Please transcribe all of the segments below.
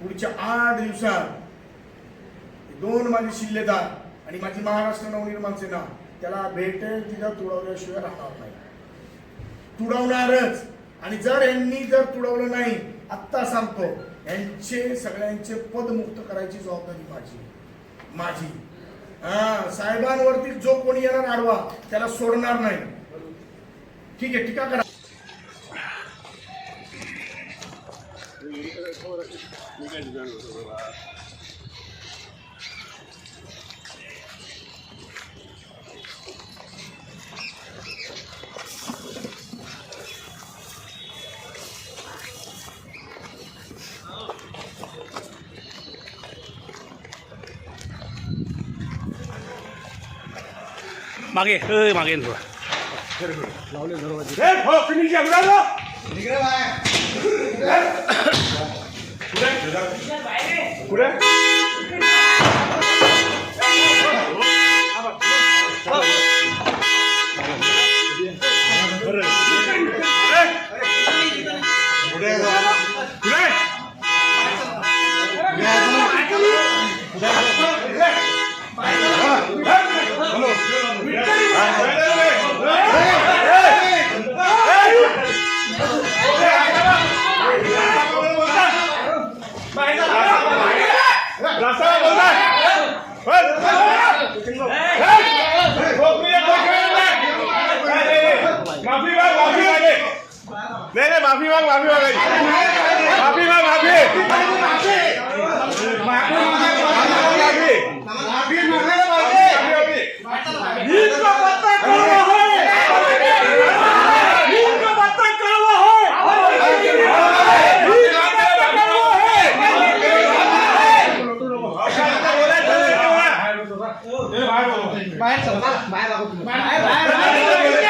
पुढच्या आठ दिवसात दोन माझे शिल्लेदार आणि माझी महाराष्ट्र नवनिर्माण सेना त्याला भेटेल तिथं तुडवल्याशिवाय राहणार नाही. तुडवणारच. आणि जर यांनी जर तुडवलं नाही आत्ता सांगतो यांचे सगळ्यांचे पदमुक्त करायची जबाबदारी माझी. माझी. हा साहेबांवरती जो कोणी येणार आडवा त्याला सोडणार नाही. ठीक आहे टीका करा. मागे ए, मागे ये थोडा माफी माफी माग माफी मागायची माफी माग माफी. उघडते दरवाजा बाई.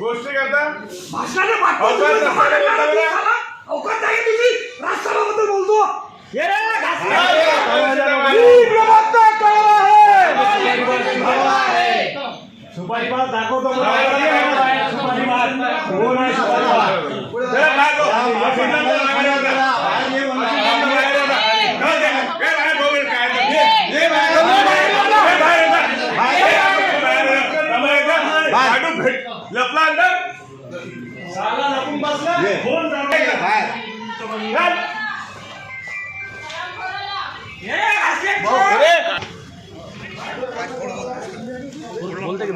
गोष्टी करता? अवकाश नसताना बोलता बरं? सुपारी पाच दाखवतो हो. शिंदेला बाहेर होता. जाऊ दे. ए, बाहेर बघू काय ते. ए, बाहेर होता. ए, बाहेर होता. ए, बाहेर होता. त्यामुळे एकदा भांडून भेट. लपला अंदर फोन. बोलते की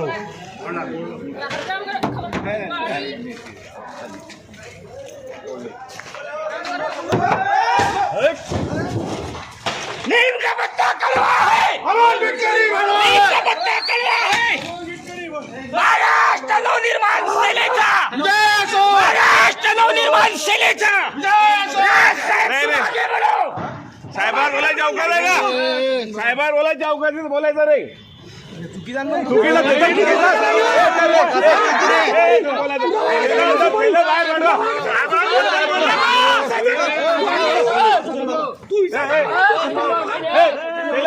नीम का पत्ता कड़वा है। नीम का पत्ता कड़वा है। महाराष्ट्र नवनिर्माण सेनेचा महाराष्ट्र नवनिर्माण सेनेचा. साहेबांवर बोलायचं अवकाश आहे का साहेबांवर बोलायचं अवकाश बोलायचं चुकीला पहिलं बाहेर काढवा. त्याला त्याला बाहेर काढवा. त्याला बाहेर काढा. कुठे आहे तो? त्याला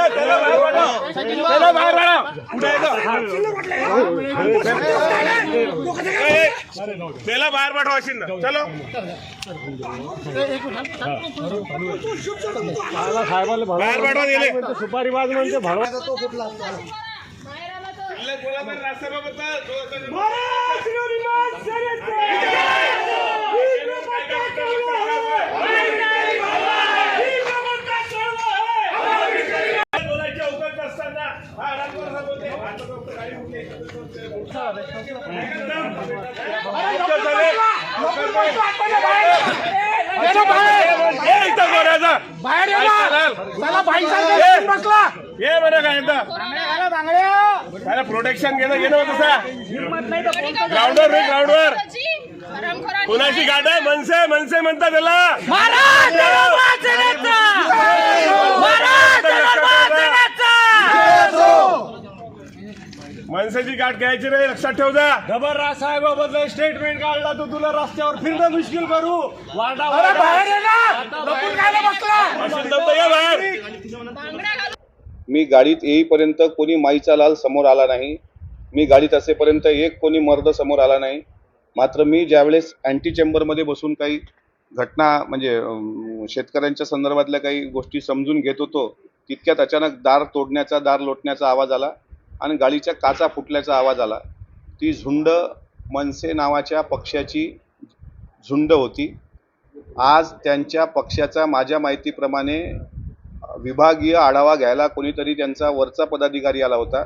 बाहेर पाठवा असेल ना चलो बाहेर पाठवा गेले सुपारी बाज म्हणजे भरवा बाहेर आला तो बोलायचे अवकाश नसताना हा राजवाडा बोलते. आता फक्त गाडी कुठली? ये इथं बोलायचं. बाहेर? चला सारखं बसला ये बरं काय प्रोटेक्शन घेणं घेणं तसा ग्राउंडवर रे ग्राउंडवर कोणाची गाठ आहे मनसे मनसे म्हणतात त्याला मनसेची गाठ घ्यायची रे लक्षात ठेव जा. खबरदार साहेबाबद्दल स्टेटमेंट काढला तर तुला रस्त्यावर फिरणं मुश्किल करू. वारडा मी गाडीत येईपर्यंत कोणी माईचा लाल समोर आला नाही. मी गाडीत असेपर्यंत एक कोणी मर्द समोर आला नाही. मात्र मी ज्यावेळेस अँटी चेंबरमध्ये बसून काही घटना म्हणजे शेतकऱ्यांच्या संदर्भातल्या काही गोष्टी समजून घेत होतो तितक्यात अचानक दार तोडण्याचा दार लोटण्याचा आवाज आला. आणि गाडीच्या काचा फुटल्याचा आवाज आला. ती झुंड मनसे नावाच्या पक्षाची झुंड होती. आज त्यांच्या पक्षाचा माझ्या माहितीप्रमाणे विभागीय आढावा घ्यायला कोणीतरी त्यांचा वरचा पदाधिकारी आला होता.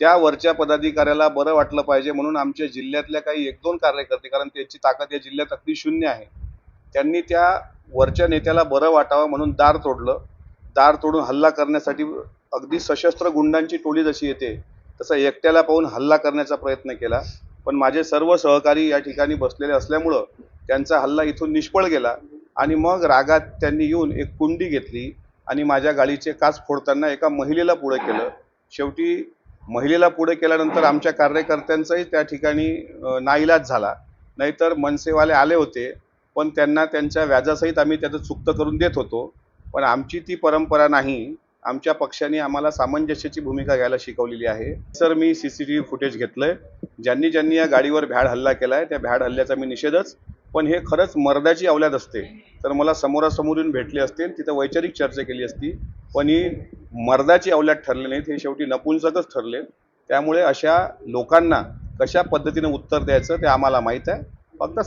त्या वरच्या पदाधिकाऱ्याला बरं वाटलं पाहिजे म्हणून आमच्या जिल्ह्यातल्या काही एक दोन कार्यकर्ते कारण त्यांची ताकद या जिल्ह्यात अगदी शून्य आहे. त्यांनी त्या वरच्या नेत्याला बरं वाटावं म्हणून दार तोडलं. दार तोडून हल्ला करण्यासाठी अगदी सशस्त्र गुंडांची टोळी जशी येते तसा एकट्याला पाहून हल्ला करण्याचा प्रयत्न केला. पण माझे सर्व सहकारी या ठिकाणी बसलेले असल्यामुळं त्यांचा हल्ला इथून निष्फळ गेला आणि मग रागात त्यांनी येऊन एक कुंडी घेतली आणि माझ्या गाडीचे काच फोडताना एका महिलेला पुढे केलं. शेवटी महिलेला पुढे केल्यानंतर आमच्या कार्यकर्त्यांचाही त्या ठिकाणी नाईलाज झाला. नाहीतर मनसेवाले आले होते पण त्यांना त्यांच्या व्याजासहित आम्ही त्याचं चुकतं करून देत होतो. पण आमची ती परंपरा नाही. आमच्या पक्षाने आम्हाला सामंजस्याची भूमिका घ्यायला शिकवलेली आहे. सर मी C C T V footage घेतलंय. ज्यांनी ज्यांनी या गाडीवर भ्याड हल्ला केलाय त्या भ्याड हल्ल्याचा मी निषेधच. पण हे खरंच मर्दाची अवलाद असते. तर मला समोरासमोर येऊन भेटले असते तिथं वैचारिक चर्चा केली असती. पण ही मर्दाची अवलाद ठरले नाहीत हे शेवटी नपुंसकच ठरले. त्यामुळे अशा लोकांना कशा पद्धतीने उत्तर द्यायचं ते आम्हाला माहीत आहे. फक्त